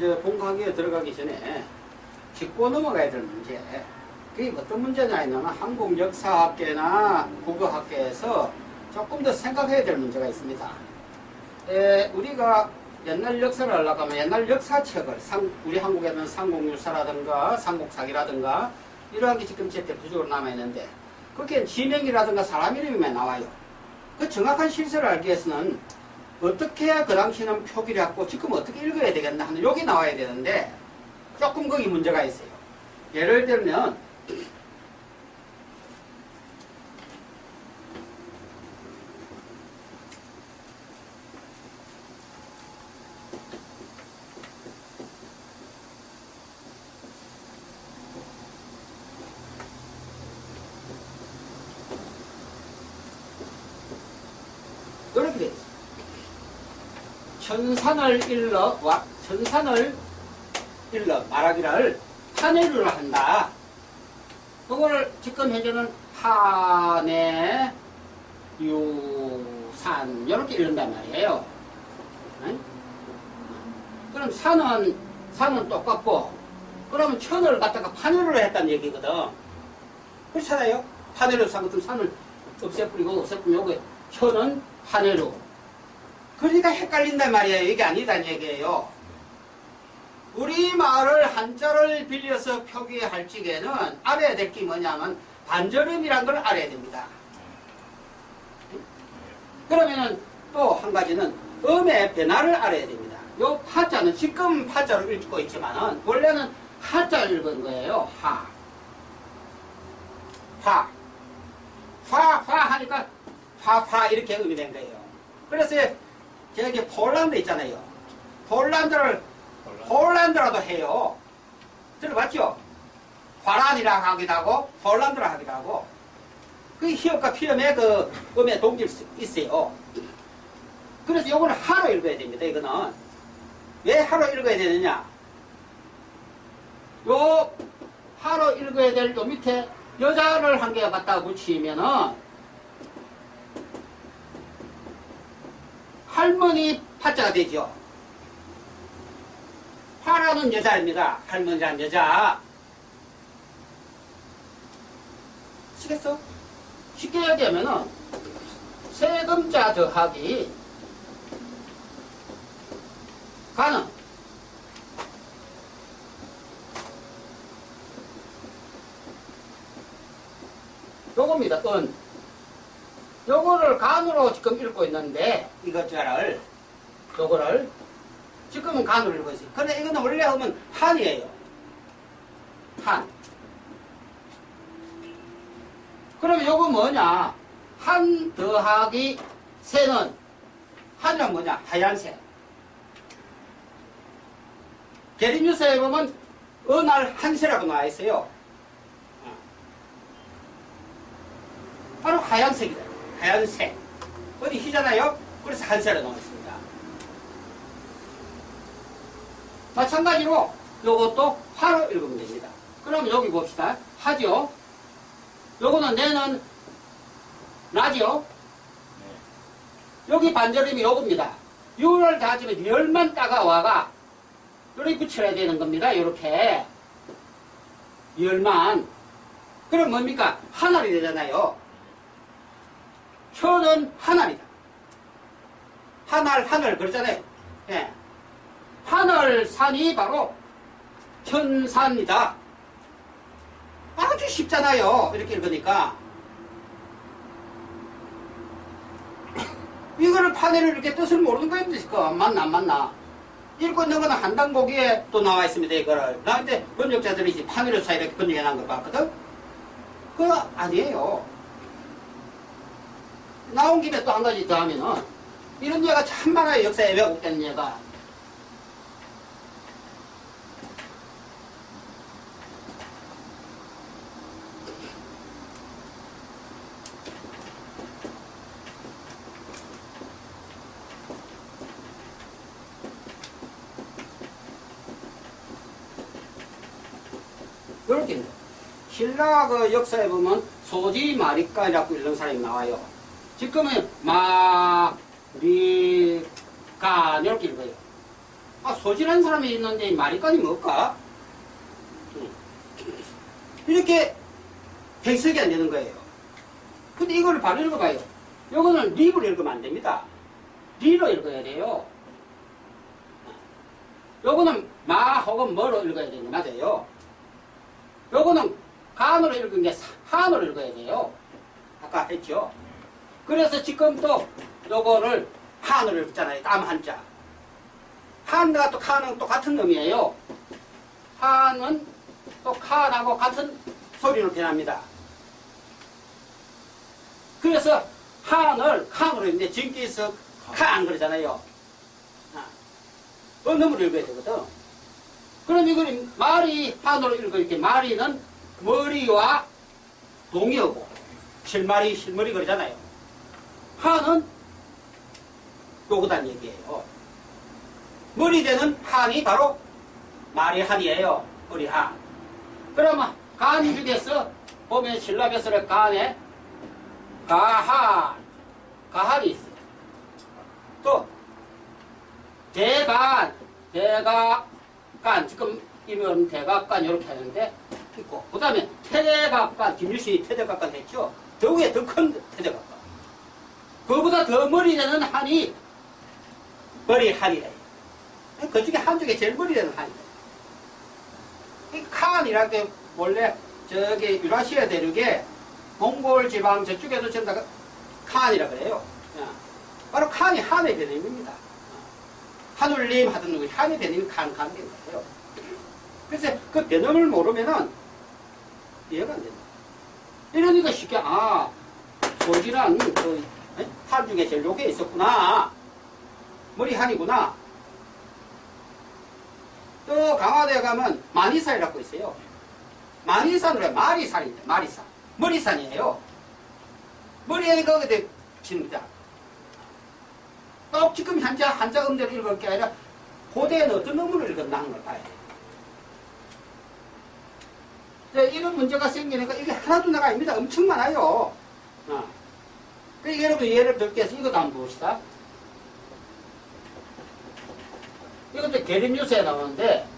이제 본강의에 들어가기 전에 짚고 넘어가야 될 문제. 그게 어떤 문제냐 하면 한국 역사학계나 국어학계에서 조금 더 생각해야 될 문제가 있습니다. 예, 우리가 옛날 역사를 하려고 하면 옛날 역사책을 상, 우리 한국에는 삼국유사라든가 삼국사기라든가 이러한 게 지금 제 대표적으로 남아있는데 그게 지명이라든가 사람 이름이만 나와요. 그 정확한 실세를 알기 위해서는 어떻게 해야 그 당시는 표기를 했고 지금 어떻게 읽어야 되겠나 하는 여기 나와야 되는데 조금 거기 문제가 있어요. 예를 들면 이렇게 돼 있어요. 천산을 일러 와 천산을 일러 말하기를 판해를 한다. 그거를 지금 현재는 한해 유산 이렇게 읽는단 말이에요. 응? 그럼 산은 산은 똑같고 그러면 천을 갖다가 판해를 했다는 얘기거든. 그렇잖아요. 판해를 산 것은 산을 없애뿌리고 요게 천은 판해로 그러니까 헷갈린단 말이에요. 이게 아니란 얘기예요. 우리 말을 한자를 빌려서 표기할 적에는 알아야 될 게 뭐냐면 반절음이란 걸 알아야 됩니다. 그러면은 또 한 가지는 음의 변화를 알아야 됩니다. 요 파자는 지금 파자를 읽고 있지만은 원래는 하자를 읽은 거예요. 하. 화. 화, 화 하니까 화, 화 이렇게 음이 된 거예요. 그래서 저기 폴란드 있잖아요. 폴란드를 폴란드 라도 해요. 들어봤죠? 화란이라 하기도 하고 폴란드라 하기도 하고 그 히읗과 피음의 그 음의 동질 수 있어요. 그래서 요거는 하로 읽어야 됩니다. 이거는 왜 하로 읽어야 되느냐? 요 하로 읽어야 될 요 밑에 여자를 한 개 갖다 붙이면은 할머니 파자가 되죠. 파라는 여자입니다. 할머니란 여자. 시겠어? 쉽게 얘기하면은 세금자 더하기 가는 요겁니다. 은. 요거를 간으로 지금 읽고 있는데 이것자를 요거를 지금은 간으로 읽고 있어요. 그런데 이거는 원래 하면 한이에요. 한. 그러면 요거 뭐냐? 한 더하기 새는 한이란 뭐냐? 하얀색. 계림유서에 보면 은할 한새라고 나와 있어요. 어. 바로 하얀색이다. 하얀색. 어디 희잖아요? 그래서 나와 있습니다. 마찬가지로 요것도 화로 읽으면 됩니다. 그럼 여기 봅시다. 하죠? 요거는 내는 나죠? 여기 반절임이 요겁니다. 유를 다지면 열만 따가 와가 요렇게 붙여야 되는 겁니다. 요렇게 열만 그럼 뭡니까? 하늘이 되잖아요. 천은 하늘이다. 하늘 하늘 그러잖아요. 예. 하늘산이 바로 천산이다. 아주 쉽잖아요. 이렇게 읽으니까. 이거를 판에를 이렇게 뜻을 모르는 거입니까? 맞나 안 맞나? 읽고 있는 거는 한단고기에 또 나와 있습니다. 이거를. 나한테 번역자들이 이제 판으로서 이렇게 번역해 놓은 걸 봤거든? 그거 아니에요. 나온 김에 또 한 가지 더 하면은 이런 예가 참 많아요. 역사에 왜곡되는 예가. 거예요. 신라 그 역사에 보면 소지 마리까라고 이런 사람이 나와요. 지금은 마리까 이렇게 읽어요. 아, 소질한 사람이 있는데 말이까지 뭘까? 응. 이렇게 해석이 안 되는 거예요. 근데 이거를 바로 읽어봐요. 요거는 립으로 읽으면 안 됩니다. 리로 읽어야 돼요. 요거는 마 혹은 뭐로 읽어야 되는 거 맞아요. 요거는 간으로 읽은 게 한으로 읽어야 돼요. 아까 했죠. 그래서 지금 또 요거를 한으로 읽잖아요. 땀 한자. 한과 또 칸은 또 같은 놈이에요. 한은 또 칸하고 같은 소리로 변합니다. 그래서 한을 칸으로 읽는데 지금께서 칸 그러잖아요. 아, 언음으로 읽어야 되거든. 그럼 이걸 말이 한으로 읽어 이렇게 말이는 머리와 동의어고 실말이 실머리 그러잖아요. 한은 요거단 얘기예요. 머리 되는 한이 바로 말이 한이에요. 머리 한. 그러면 간 중에서 보면 신라배설의 간에 가한, 가한이 있어요. 또 대간, 대가간 지금 이면 대각간 이렇게 하는데 있고 그 다음에 태대각간 김유신이 태대각간 했죠. 더 위에 더 큰 태대각간. 그보다 더 머리 되는 한이 머리 한이래요. 그 중에 한쪽에 제일 머리 되는 한이래요. 이 칸이라는 게 원래 저기 유라시아 대륙에 몽골 지방 저쪽에도 전부 다 칸이라 그래요. 야, 바로 칸이 한의 변임입니다. 하늘님 하던 누구 한의 변임이 칸, 칸 되는 거예요. 그래서 그 변음을 모르면은 이해가 안 된다. 이러니까 쉽게, 아, 소진한 그, 에? 한 중에 제일 요게 있었구나. 머리 한이구나. 또 강화도에 가면 만이산이라고 있어요. 해. 마리산인데, 마리산. 머리산이에요. 머리에 거기에 붙입니다. 꼭 지금 한자, 한자 음대로 읽을 게 아니라 고대에는 어떤 음으로 읽었나 하는 걸 봐야 돼요. 네, 이런 문제가 생기니까 이게 하나도 나가 아닙니다. 엄청 많아요. 어. 그 여러분 예를 들게 해서 이것도 한번 봅시다. 이것도 계림유세에 나오는데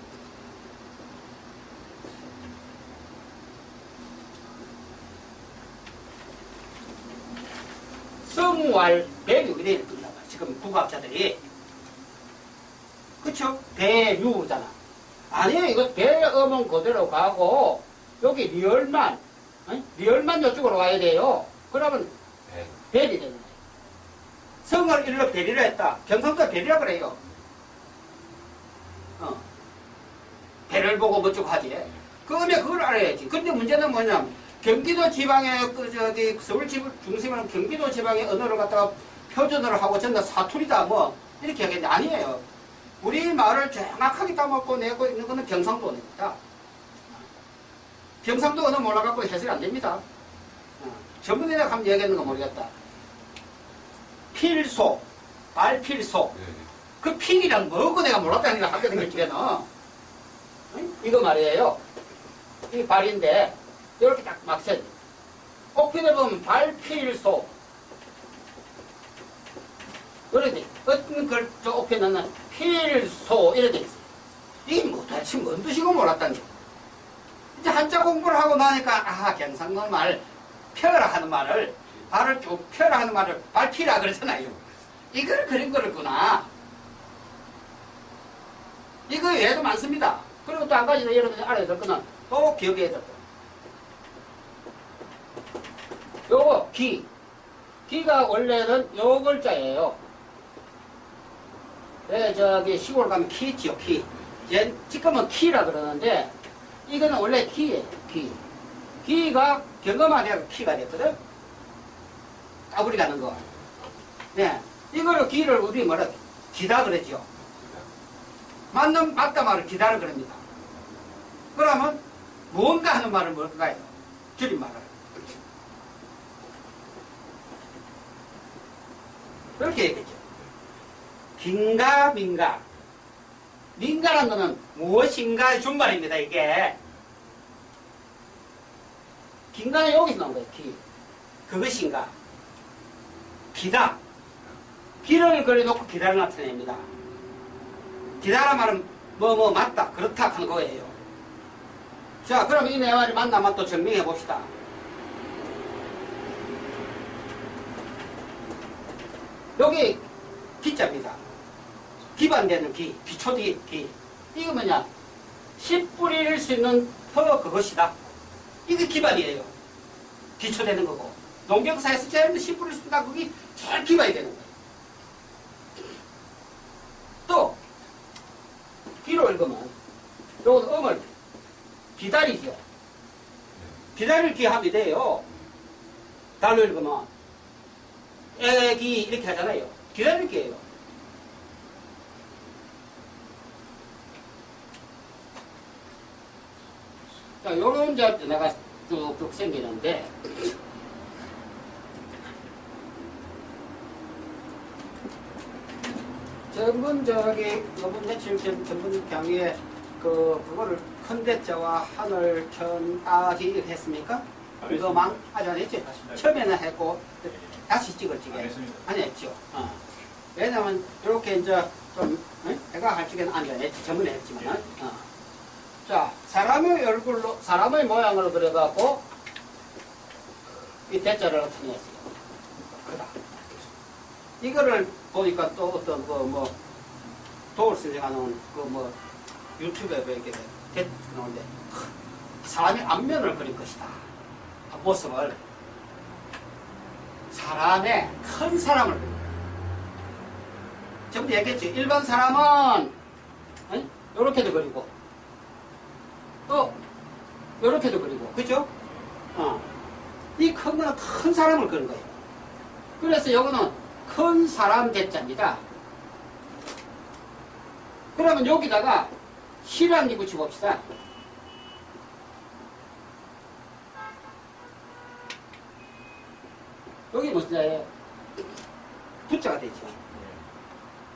성왈 배류 이래 읽는다 봐. 지금 국악자들이 그쵸? 배류잖아. 아니에요. 이거 배음은 그대로 가고 여기 리얼만 어? 리얼만 이쪽으로 와야 돼요. 그러면 거예요. 성을 일러 벨이라 했다. 경상도 벨이라 그래요. 어. 배를 보고 뭐쭉 하지. 그러면 그걸 알아야지. 근데 문제는 뭐냐면 경기도 지방의 그 저기 서울 지 중심은 경기도 지방의 언어를 갖다가 표준어를 하고 전부 다 사투리다 뭐 이렇게 하겠는데 아니에요. 우리 말을 정확하게 따먹고 내고 있는 거는 경상도 언어입니다. 경상도 언어 몰라갖고 해설이 안 됩니다. 어. 내가 한번 얘기했는 거 모르겠다. 필소, 발필소. 네. 그 필이란 뭐고 내가 몰랐다니까 학교 다닐 적에는. 응? 이거 말이에요. 이 발인데, 이렇게 딱 막 세. 옥필에 보면 발필소. 그러지. 어떤 걸, 저 옥필에는 필소, 이렇게 있어. 이게 뭐 도대체 뭔 뜻이고 몰랐다니. 이제 한자 공부를 하고 나니까, 아, 경상도 말, 펴라 하는 말을, 발을 쭉 펴라 하는 말을 발피라 그러잖아요. 이걸 그린 거였구나. 이거 외에도 많습니다. 그리고 또 한 가지 더 여러분이 알아야 될 거는 또 기억해야 될 거. 요거 기. 기가 원래는 요 글자예요. 네, 저기 시골 가면 키 있지요, 키. 얘, 지금은 키라 그러는데 이거는 원래 키예요, 키. 기가 경험하되고 키가 됐거든. 까불이 가는 거. 네. 이거를 기를 우리 뭐라 기다 그랬죠. 맞는, 맞다 말을 기다려 그럽니다. 그러면 무언가 하는 말은 뭘까요? 줄임말을. 그렇게 얘기했죠. 긴가 민가. 민가라는 거는 무엇인가의 준말입니다, 이게. 긴가는 여기서 나온 거예요, 기. 그것인가. 기다. 길을 그려놓고 기다를 나타냅니다. 기다라 말은 뭐뭐 맞다 그렇다 하는 거예요. 자 그럼 이네 마리 맞나 맞또 증명해 봅시다. 여기 기자입니다. 기반되는 기, 기초디 기. 이거 뭐냐? 씨 뿌릴 수 있는 허 그것이다. 이게 기반이에요. 기초되는 거고. 농경사에서 제일 수 있다. 그게 제일 기반이 되는 거예요. 또, 기로 읽으면, 요건 음을 기다리기요. 기다릴 기 하면 돼요. 달로 읽으면, 애기 이렇게 하잖아요. 기다릴 게예요. 자, 요런 자 내가 쭉쭉 생기는데, 전문 저기 요번 며칠 전 전문 강의에 그 그거를 컨대자와 하늘 천아지 했습니까? 그거 망 아직 안 했지? 처음에는 했고 다시 찍었지. 안 했죠. 어. 왜냐면 이렇게 이제 좀 어? 내가 할 적에는 안 했지. 전문에 했지만. 어. 자 사람의 얼굴로 사람의 모양으로 그려갖고 이 대자를 나타냈어요. 그다. 이거를 보니까 또 어떤 그뭐 도울 선생하는 그뭐 유튜브에 이렇게 대 나오는데 사람의 앞면을 그릴 것이다. 그 모습을 사람의 큰 사람을. 전부 얘기했죠. 일반 사람은 이렇게도 그리고 또 이렇게도 그리고 그죠? 어. 이 큰 거는 큰 사람을 그린 거예요. 그래서 이거는 큰 사람 대자입니다. 그러면 여기다가 시랑이 붙여봅시다. 여기 무슨 자예요? 부자가 되죠.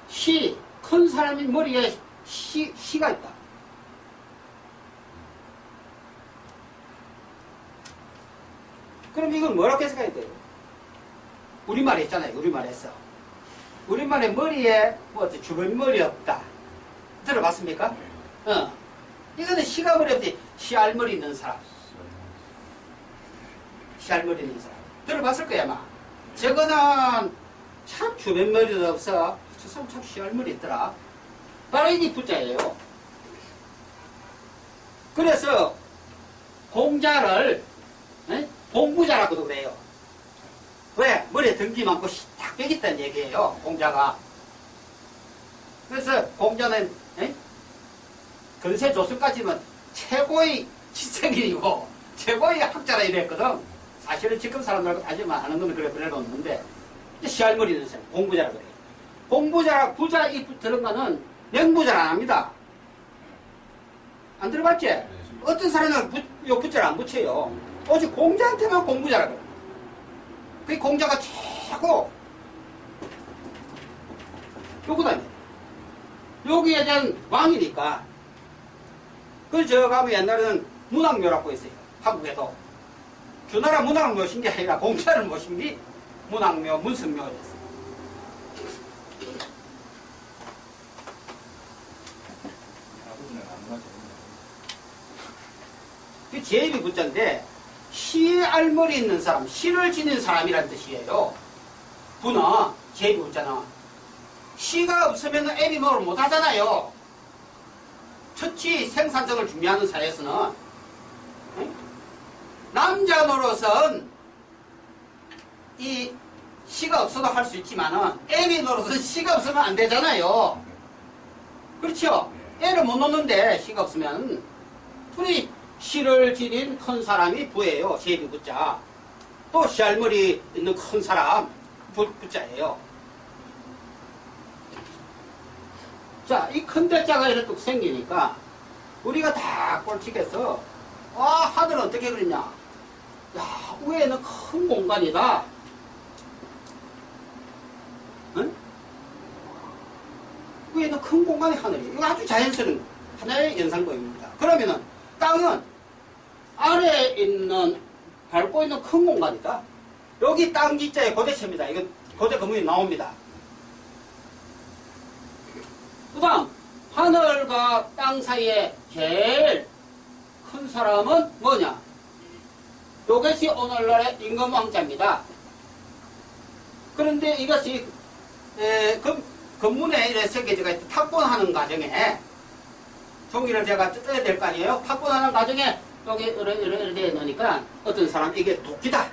시, 큰 사람이 머리에 시, 시가 있다. 그럼 이건 뭐라고 해석해야 돼요? 우리말에 있잖아요. 우리말에 서 우리말에 머리에 뭐 어때 주변 머리 없다. 들어봤습니까? 어. 이거는 시가 머리 없지. 시알머리 있는 사람. 시알머리 있는 사람. 들어봤을 거야, 아마. 저거는 참 주변 머리도 없어. 저 사람 참 시알머리 있더라. 바로 이게 부자예요. 그래서 공자를 에? 공부자라고도 그래요. 왜? 머리에 등기 많고 딱 빼겠다는 얘기예요. 공자가. 그래서 공자는 에? 근세 조수까지는 최고의 지성인이고 최고의 학자라 이랬거든. 사실은 지금 사람들하고 따지면 아는 놈이 그래 그래놓는데 사람 공부자라 그래요. 공부자 부자 이 들은 거는 명부자를 안 합니다. 안 들어봤지? 어떤 사람은 부, 요 부자를 안 붙여요. 오직 공자한테만 공부자라 그래. 그 공자가 최고 요거다. 여기에 대한 왕이니까. 그래서 저 가면 옛날에는 문학묘라고 했어요. 한국에도. 주나라 문학을 모신 게 아니라 공자를 모신 게 문학묘, 문승묘였어요. 그 제입이 붙자인데 시의 알머리 있는 사람, 시를 지닌 사람이라는 뜻이에요. 부나 제입이 붙잖아. 시가 없으면 애비 뭐를 못 하잖아요. 첫치 생산성을 준비하는 사회에서는 응? 남자 노릇은 이 시가 없어도 할 수 있지만은 애비 노릇은 시가 없으면 안 되잖아요. 그렇죠? 애를 못 놓는데 시가 없으면 둘이 시를 지닌 큰 사람이 부예요. 제비 부자. 또 시알머리 있는 큰 사람 부, 부자예요. 자, 이 큰 대자가 이렇게 뚝 생기니까 우리가 다 꼴찌겠어. 아, 하늘은 어떻게 그랬냐? 야, 위에는 큰 공간이다. 응? 위에는 큰 공간이 하늘이. 이거 아주 자연스러운 하나의 연상도입니다. 그러면은 땅은 아래에 있는 밟고 있는 큰 공간이다. 여기 땅 지자의 고대체입니다. 이건 고대 건물이 나옵니다. 그 다음 하늘과 땅 사이에 제일 큰 사람은 뭐냐? 이것이 오늘날의 임금왕자입니다. 그런데 이것이 에, 금, 건문에 이렇게 새겨져가 있다. 탁본하는 과정에 종이를 제가 뜯어야 될 거 아니에요? 탁본하는 과정에 여기 이렇게 있으니까 어떤 사람 이게 도끼다.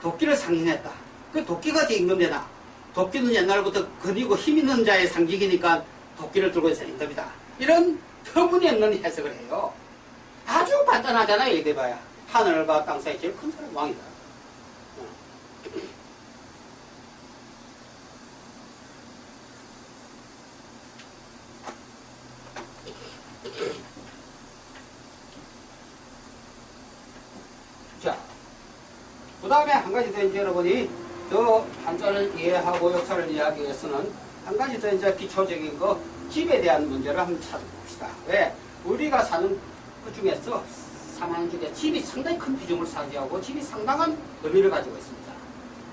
도끼를 상징했다. 그 도끼가 제 임금되나? 도끼는 옛날부터 근이고 힘 있는 자의 상징이니까 도끼를 들고 있어야 임금이다. 이런 터무니없는 해석을 해요. 아주 간단하잖아요. 이게 봐야. 하늘과 땅 사이 제일 큰 사람 왕이다. 자, 그 다음에 한 가지 더 이제 여러분이 저 한자를 이해하고 역사를 이해하기 위해서는 한 가지 더 이제 기초적인 거 집에 대한 문제를 한번 찾아봅시다. 왜? 우리가 사는 그 중에서 사망 중에 집이 상당히 큰 비중을 차지하고 집이 상당한 의미를 가지고 있습니다.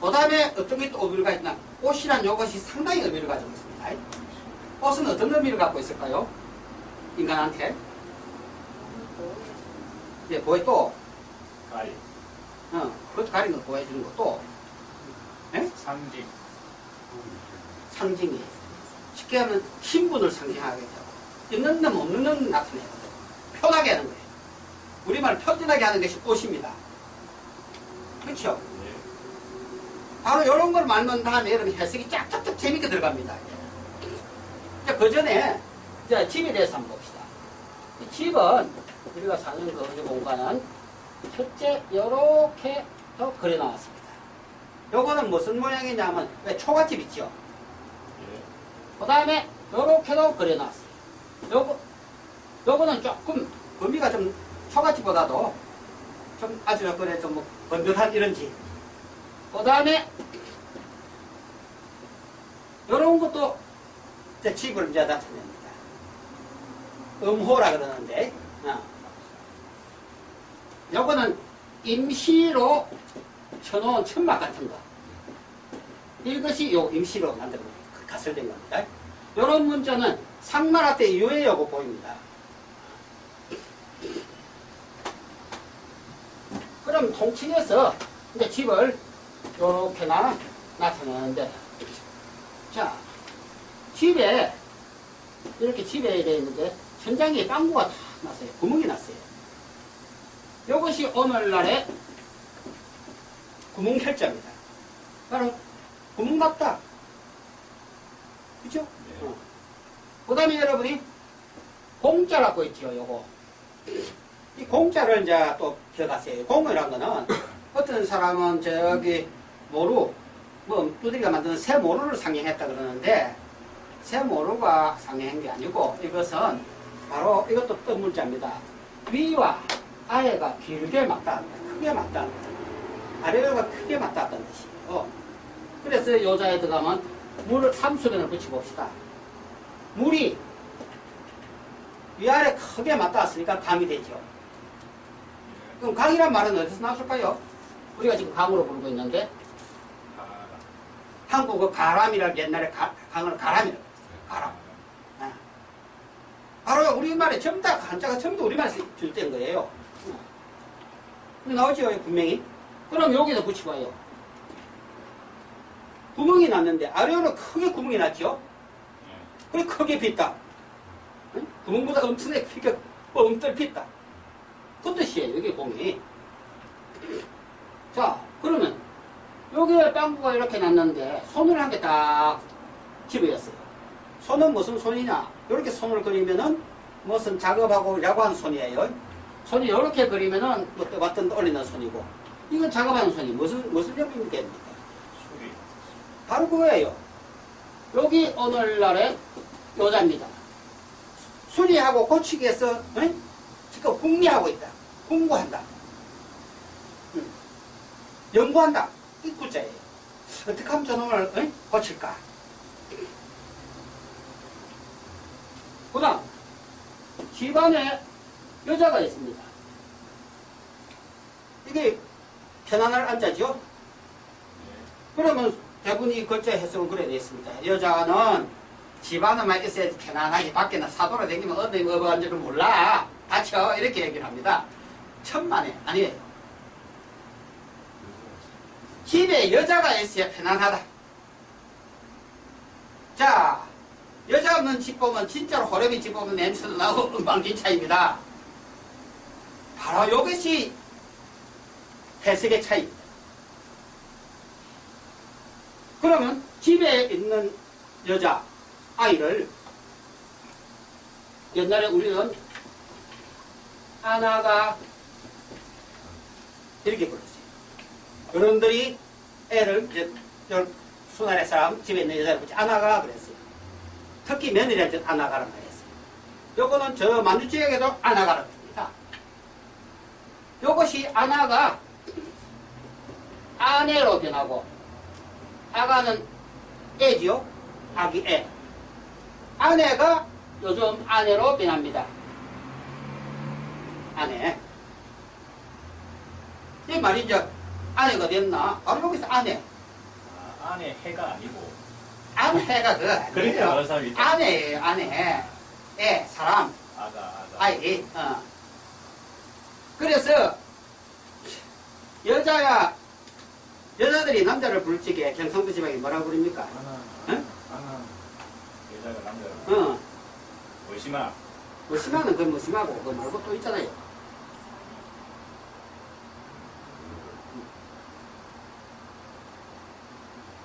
그 다음에 어떤 게 또 의미가 있나? 옷이란 요것이 상당히 의미를 가지고 있습니다. 옷은 어떤 의미를 갖고 있을까요? 인간한테? 예, 그게 또, 가리, 어, 그것 가리는 거 보여주는 것도, 예? 상징, 상징이 쉽게 하면 신분을 상징하게 되고. 있는 놈 없는 놈 나타내거든 편하게 하는 거예요. 우리말 편진하게 하는 것이 옷입니다. 그렇죠? 예, 바로 이런 걸 말면 다음에 여러분 해석이 쫙쫙쫙 재밌게 들어갑니다. 자, 그 전에 자, 집에 대해서 한번 봅시다. 이 집은 우리가 사는 그 공간은 첫째 이렇게 더 그려 나왔습니다 요거는 무슨 모양이냐면 왜 초가집 있죠? 예, 그 다음에 요렇게도 그려놨어요. 요거, 요거는 조금 범위가 좀 초가집보다도 좀 아주 그래 좀뭐 번듯한 이런 집. 그 다음에 요런 것도 이제 집을 이제 나타냅니다. 음호라 그러는데, 어. 요거는 임시로 쳐놓은 천막 같은 거. 이것이 요 임시로 만든 가설된 겁니다. 이런 문자는 상나라 때 요거 보입니다. 그럼 통칭해서 이제 집을 요렇게나 나타내는데 자 집에 이렇게 집에 되어 있는데 천장에 빵구가 다 났어요. 구멍이 났어요. 이것이 오늘날의 구멍 결자입니다. 바로 구멍 났다. 그죠? 네. 어. 그 다음에 여러분이 공짜라고 있죠, 요거. 이 공짜를 이제 또 기억하세요. 공이란 거는 어떤 사람은 저기 모루, 뭐 두드리가 만드는 새 모루를 상징했다 그러는데 새 모루가 상징한 게 아니고 이것은 바로 이것도 또 문자입니다. 위와 아래가 길게 맞다, 크게 맞다, 아래가 크게 맞다는 뜻이에요. 그래서 요자에 들어가면 물을 삼수변을 붙여봅시다. 물이 위아래 크게 맞닿았으니까 강이 되죠. 그럼 강이란 말은 어디서 나왔을까요? 우리가 지금 강으로 부르고 있는데 한국어 가람이라 옛날에 가- 강을 가람이라고 했어요. 가람. 아. 바로 우리말에 전부 다 한자가 전부 다 우리말에서 줄된 거예요. 나오죠, 분명히. 그럼 여기다 붙여봐요. 구멍이 났는데 아래로 크게 구멍이 났죠? 예, 그래 크게 pis다. 응? 구멍보다 엄청나게 크게 뻥뚫 pis다. 그 뜻이에요, 여기 공이. 자, 그러면 여기에 빵구가 이렇게 났는데 손을 한 개 딱 집어였어요. 손은 무슨 손이냐? 이렇게 손을 그리면은 무슨 작업하고 야구한 손이에요. 손이 이렇게 그리면은 뭐 왔던 올리는 손이고 이건 작업하는 손이 무슨 무슨 점입니까? 수리, 바로 그거예요. 여기 오늘날의 여자입니다. 수리하고 고치기에서 응? 지금 궁리하고 있다. 공부한다. 응. 연구한다. 이 구자예요. 어떻게 하면 저놈을 응? 고칠까? 그 다음 집안에 여자가 있습니다. 이게 편안할 앉아죠? 예, 그러면 대부분 이 글자 해석은 그래 되어 있습니다. 여자는 집안에만 있어야지 편안하게 밖에나 사도로 다니면 어디 어버간 줄을 몰라. 다쳐. 이렇게 얘기를 합니다. 천만에 아니에요. 집에 여자가 있어야 편안하다. 자, 여자 없는 집 보면 진짜로 호reb이 집 보면 냄새도 나고 엉망진차입니다. 바로 이것이 해석의 차이입니다. 그러면 집에 있는 여자, 아이를 옛날에 우리는 아나가 이렇게 불렀어요. 어른들이 애를 이제 열 순환의 사람 집에 있는 여자를 붙이 아나가 그랬어요. 특히 며느리한테 아나가라 말했어요. 요거는 저 만주지역에도 아나가라 그럽니다. 요것이 아나가 아내로 변하고 아가는 애지요. 아기 애. 아내가 요즘 아내로 변합니다. 아내. 이 말이 이제 아내가 됐나? 바로 여기서 아내. 아, 안에 해가 아니고. 아내가 그 있다. 아내예요, 아내. 애, 사람, 아가, 아가. 아이. 어. 그래서 여자야 여자들이 남자를 부를 적에 경상도 지방에 뭐라고 부릅니까? 응? 여자가. 어. 의심아. 뭐 심하는 그건 뭐 심하고 그거 말고 또 있잖아요.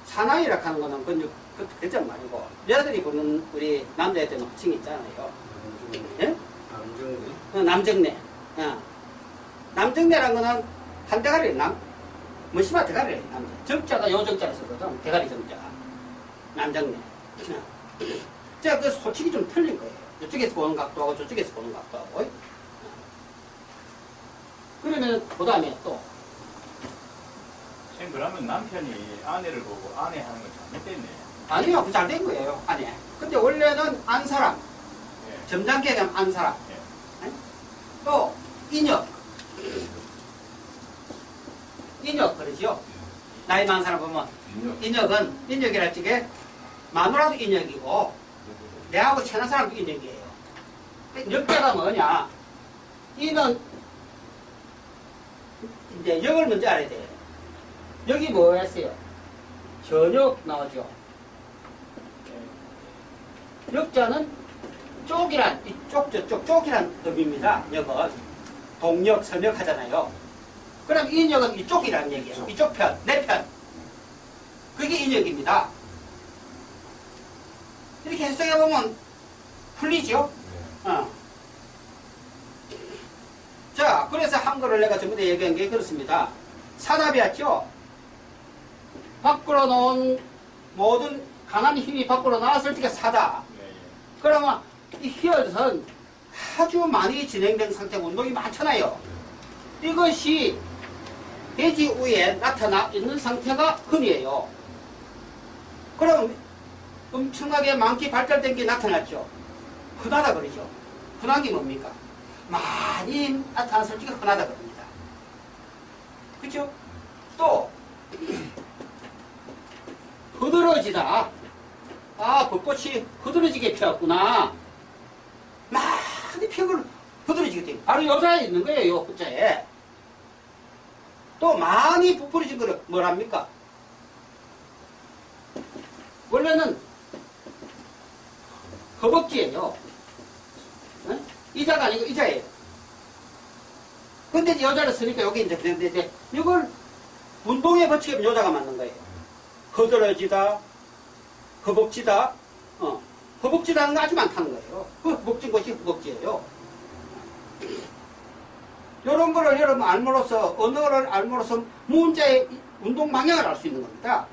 사나이라 하는 거는 그건 그 그점 말이고 여자들이 부르는 우리 남자애들 호칭 있잖아요. 예? 남정네. 어, 남정네. 어. 남정네란 거는 한 대가리 남, 뭐 심하 대가리 남자. 정자가 요정자로 쓰거든. 대가리 정자. 남정네. 어. 제가 그 솔직히 좀 틀린 거예요. 이쪽에서 보는 각도하고 저쪽에서 보는 각도하고. 어. 그러면 그 다음에 또 선생님, 그러면 남편이 아내를 보고 아내 하는 건 잘못됐네. 아니요, 그 잘 된 거예요. 아니. 근데 원래는 안 사람, 예. 점잖게 하면 안 사람. 예. 또 인역 인역 그러죠 나이 많은 사람 보면 인역은 인역이라 찍게 마누라도 인역이고 내하고 친한 사람도 인역이에요. 역자가 뭐냐? 이는 이제 역을 먼저 알아야 돼요 여기 뭐였어요? 전역 나오죠. 역자는 쪽이란 이쪽 저쪽 쪽이란 의미입니다. 역은 동역 서역 하잖아요. 그럼 이 역은 이쪽이라는 얘기예요. 이쪽 편, 내 편. 그게 인역입니다. 이렇게 해석해 보면 풀리죠. 어. 자, 그래서 한글을 내가 전부 다 얘기한 게 그렇습니다. 산압이었죠. 밖으로 나온 모든 강한 힘이 밖으로 나왔을 때 사다. 예, 예. 그러면 이 히얼은 아주 많이 진행된 상태 운동이 많잖아요. 이것이 대지 위에 나타나 있는 상태가 흠이에요. 그럼 엄청나게 많게 발달된 게 나타났죠. 흔하다 그러죠. 흔한 게 뭡니까? 많이 나타났을 때가 흔하다 그럽니다. 그죠? 또 흐드러지다. 아, 벚꽃이 흐드러지게 피었구나. 많이 피어을 흐드러지게 돼. 바로 여자에 있는 거예요, 요 글자에. 또 많이 부풀어진 거를 뭐랍니까? 원래는 허벅지예요. 어? 이자가 아니고 이자예요. 근데 여자를 쓰니까 여기 이제 그런데 이제 이걸 운동의 법칙에 여자가 맞는 거예요. 허드러지다, 허벅지다, 어, 허벅지라는 거 아주 많다는 거예요. 그 허벅지인 것이 허벅지예요. 이런 거를 여러분 알므로써, 언어를 알므로써 문자의 운동 방향을 알 수 있는 겁니다.